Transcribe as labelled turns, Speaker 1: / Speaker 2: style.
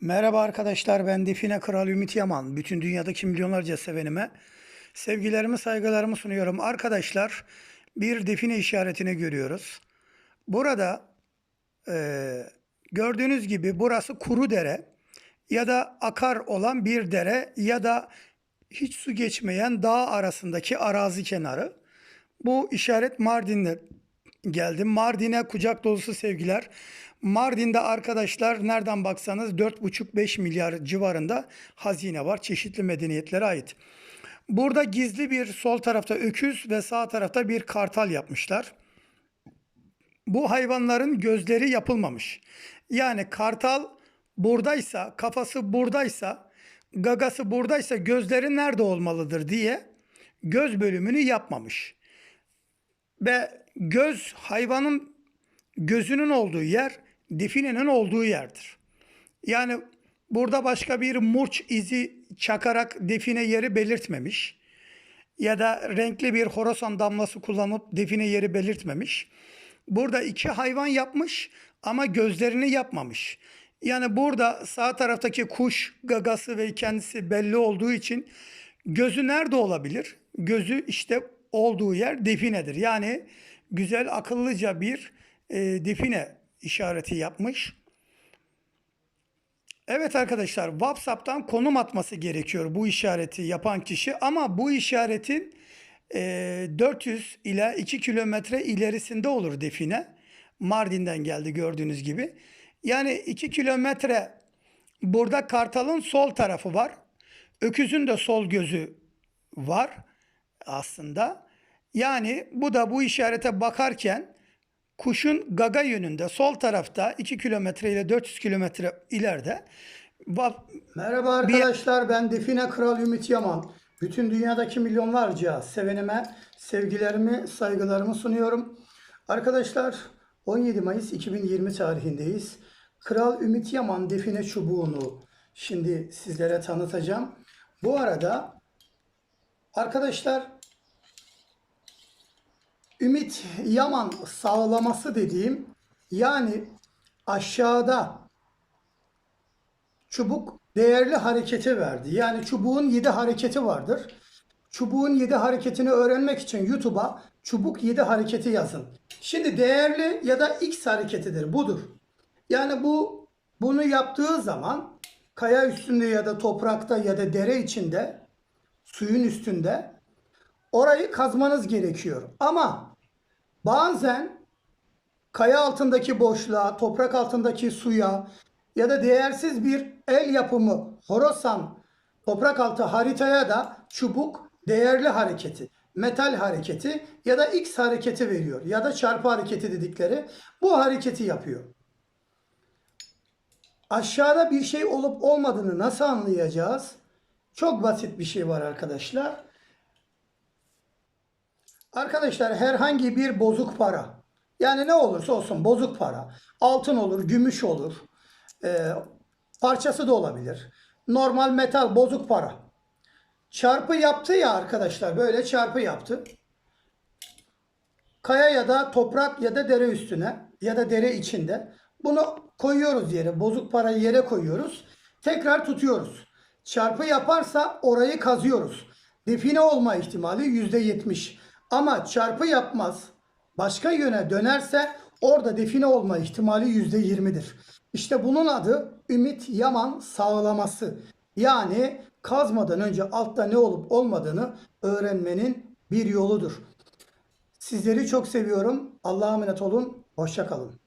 Speaker 1: Merhaba arkadaşlar ben Define Kral Ümit Yaman. Bütün dünyadaki milyonlarca sevenime sevgilerimi saygılarımı sunuyorum. Arkadaşlar bir define işaretini görüyoruz. Burada eee, gördüğünüz gibi burası kuru dere ya da akar olan bir dere ya da hiç su geçmeyen dağ arasındaki arazi kenarı. Bu işaret Mardin'de geldi. Mardin'e kucak dolusu sevgiler. Mardin'de arkadaşlar nereden baksanız 4,5-5 milyar civarında hazine var. Çeşitli medeniyetlere ait. Burada gizli bir sol tarafta öküz ve sağ tarafta bir kartal yapmışlar. Bu hayvanların gözleri yapılmamış. Yani kartal buradaysa, kafası buradaysa, gagası buradaysa gözleri nerede olmalıdır diye göz bölümünü yapmamış. Ve göz hayvanın gözünün olduğu yer definenin olduğu yerdir. Yani burada başka bir murç izi çakarak define yeri belirtmemiş ya da renkli bir horasan damlası kullanıp define yeri belirtmemiş. Burada iki hayvan yapmış ama gözlerini yapmamış. Yani burada sağ taraftaki kuş gagası ve kendisi belli olduğu için gözü nerede olabilir? Gözü işte olduğu yer definedir. Yani güzel akıllıca bir e, define işareti yapmış. Evet arkadaşlar WhatsApp'tan konum atması gerekiyor bu işareti yapan kişi ama bu işaretin e, 400 ila 2 kilometre ilerisinde olur define. Mardin'den geldi gördüğünüz gibi. Yani 2 kilometre burada kartalın sol tarafı var. Öküzün de sol gözü var aslında. Yani bu da bu işarete bakarken kuşun gaga yönünde sol tarafta 2 kilometre ile 400 kilometre ileride
Speaker 2: Merhaba arkadaşlar ben Define Kral Ümit Yaman. Bütün dünyadaki milyonlarca sevenime sevgilerimi, saygılarımı sunuyorum. Arkadaşlar 17 Mayıs 2020 tarihindeyiz. Kral Ümit Yaman define çubuğunu şimdi sizlere tanıtacağım. Bu arada arkadaşlar Ümit Yaman sağlaması dediğim yani aşağıda çubuk değerli hareketi verdi. Yani çubuğun 7 hareketi vardır. Çubuğun 7 hareketini öğrenmek için YouTube'a çubuk 7 hareketi yazın. Şimdi değerli ya da X hareketidir budur. Yani bu bunu yaptığı zaman kaya üstünde ya da toprakta ya da dere içinde suyun üstünde orayı kazmanız gerekiyor. Ama bazen kaya altındaki boşluğa, toprak altındaki suya ya da değersiz bir el yapımı horosan toprak altı haritaya da çubuk değerli hareketi, metal hareketi ya da X hareketi veriyor ya da çarpı hareketi dedikleri bu hareketi yapıyor. Aşağıda bir şey olup olmadığını nasıl anlayacağız? Çok basit bir şey var arkadaşlar. Arkadaşlar herhangi bir bozuk para yani ne olursa olsun bozuk para altın olur, gümüş olur, e, parçası da olabilir. Normal metal bozuk para. Çarpı yaptı ya arkadaşlar böyle çarpı yaptı. Kaya ya da toprak ya da dere üstüne ya da dere içinde bunu koyuyoruz yere. Bozuk parayı yere koyuyoruz. Tekrar tutuyoruz. Çarpı yaparsa orayı kazıyoruz. Define olma ihtimali %70. Ama çarpı yapmaz. Başka yöne dönerse orada define olma ihtimali %20'dir. İşte bunun adı Ümit Yaman sağlaması. Yani kazmadan önce altta ne olup olmadığını öğrenmenin bir yoludur. Sizleri çok seviyorum. Allah'a emanet olun. Hoşça kalın.